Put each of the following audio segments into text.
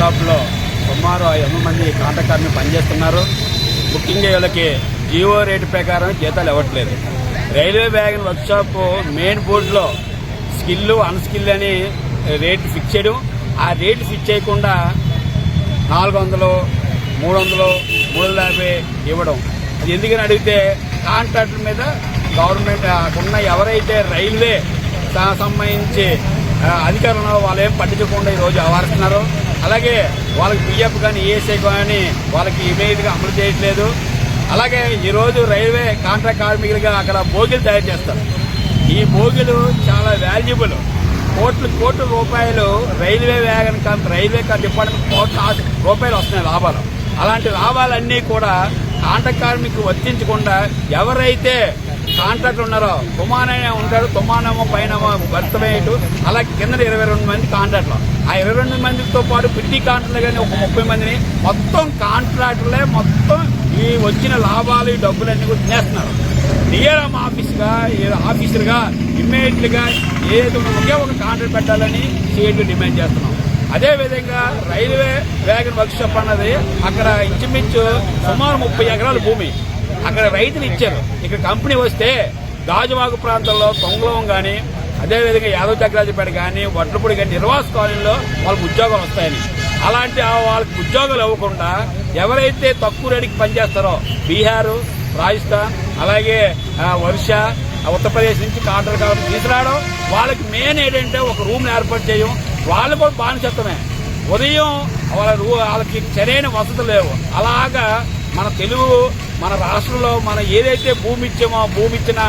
షాప్లో సుమారు ఎనిమిది మంది కాంట్రాక్ట్ కార్మికులు పనిచేస్తున్నారు. ముఖ్యంగా వీళ్ళకి జీవో రేటు ప్రకారం జీతాలు ఇవ్వట్లేదు. రైల్వే వ్యాగన్ వర్క్షాప్ మెయిన్ బోర్డులో స్కిల్ అన్స్కిల్ అని రేటు ఫిక్స్ చేయడం. ఆ రేటు ఫిక్స్ చేయకుండా నాలుగు వందలు మూడు వందలు మూడు వందల యాభై ఇవ్వడం. అది ఎందుకని అడిగితే కాంట్రాక్టర్ మీద గవర్నమెంట్ ఉన్న ఎవరైతే రైల్వే సంబంధించి ఆ, అధికారులు వాళ్ళు ఏం పట్టించకుండా ఈరోజు వ్యవహరిస్తున్నారు. అలాగే వాళ్ళకి బియ్యపు కానీ ఏసీ కానీ వాళ్ళకి ఇమీడియట్గా అమలు చేయట్లేదు. అలాగే ఈరోజు రైల్వే కాంట్రాక్ట్ కార్మికులుగా అక్కడ భోగిలు తయారు చేస్తారు. ఈ భోగిలు చాలా వాల్యుబుల్ కోట్లు కోట్ల రూపాయలు రైల్వే వ్యాగన్ కానీ రైల్వే కా- డిపార్ట్మెంట్ కోట్ల రూపాయలు వస్తున్నాయి లాభాలు. అలాంటి లాభాలన్నీ కూడా కాంట్రాక్ట్ కార్మికులు వర్తించకుండా ఎవరైతే కాంట్రాక్టర్ ఉన్నారో తుమానైనా ఉంటాడు తుమానమో పైన భర్తమేయటు అలాగే కింద ఇరవై రెండు మంది కాంట్రాక్టర్లు. ఆ ఇరవై రెండు మందితో పాటు పిట్టి కాంట్రాక్టర్ కానీ ఒక ముప్పై మందిని మొత్తం కాంట్రాక్టర్లే మొత్తం ఈ వచ్చిన లాభాలు ఈ డబ్బులన్నీ కూడా తినేస్తున్నారు. డిఆర్ఎం ఆఫీస్గా ఆఫీసర్గా ఇమ్మీడియట్గా ఏదో ఒకే ఒక కాంట్రాక్ట్ పెట్టాలని సిఐటి డిమాండ్ చేస్తున్నాం. అదే విధంగా రైల్వే వ్యాగన్ వర్క్షాప్ అన్నది అక్కడ ఇంచుమించు సుమారు ముప్పై ఎకరాల భూమి. అక్కడ రైతులు ఇచ్చారు. ఇక్కడ కంపెనీ వస్తే గాజువాగు ప్రాంతంలో తొంగలం కానీ అదేవిధంగా యాదవ్ చక్రాజపేట కానీ వడ్లపూడి కానీ నిర్వాస కాలనీలో వాళ్ళకి ఉద్యోగాలు వస్తాయని. అలాంటి వాళ్ళకి ఉద్యోగాలు ఇవ్వకుండా ఎవరైతే తక్కువ రేటుకి పనిచేస్తారో బీహారు రాజస్థాన్ అలాగే ఆ, వర్ష ఉత్తరప్రదేశ్ నుంచి కాంట్రాక్ట్ కాబట్టి తీసుకురావడం వాళ్ళకి మెయిన్ ఏంటంటే ఒక రూమ్ని ఏర్పాటు చేయడం. వాళ్ళు కూడా బానిసత్వమే. ఉదయం వాళ్ళ రూ- వాళ్ళకి సరైన వసతులు లేవు. అలాగా మన తెలుగు మన రాష్ట్రంలో మనం ఏదైతే భూమి ఇచ్చామో భూమి ఇచ్చిన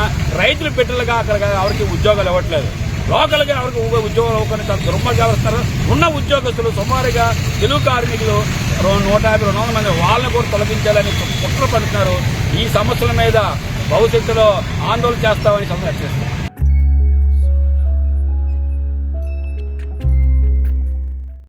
రైతులు పెట్టలుగా అక్కడ ఎవరికి ఉద్యోగాలు ఇవ్వట్లేదు. లోకల్గా ఎవరికి ఉద్యోగాలు ఇవ్వకుండా చాలా దుర్మ వస్తారు ఉన్న ఉద్యోగస్తులు సుమారుగా తెలుగు కార్మికులు నూట యాభై రెండు వందల మంది వాళ్ళని కూడా తొలగించాలని కుట్ర పడుతున్నారు. ఈ సమస్యల మీద భవిష్యత్తులో ఆందోళన చేస్తామని సందర్శిస్తారు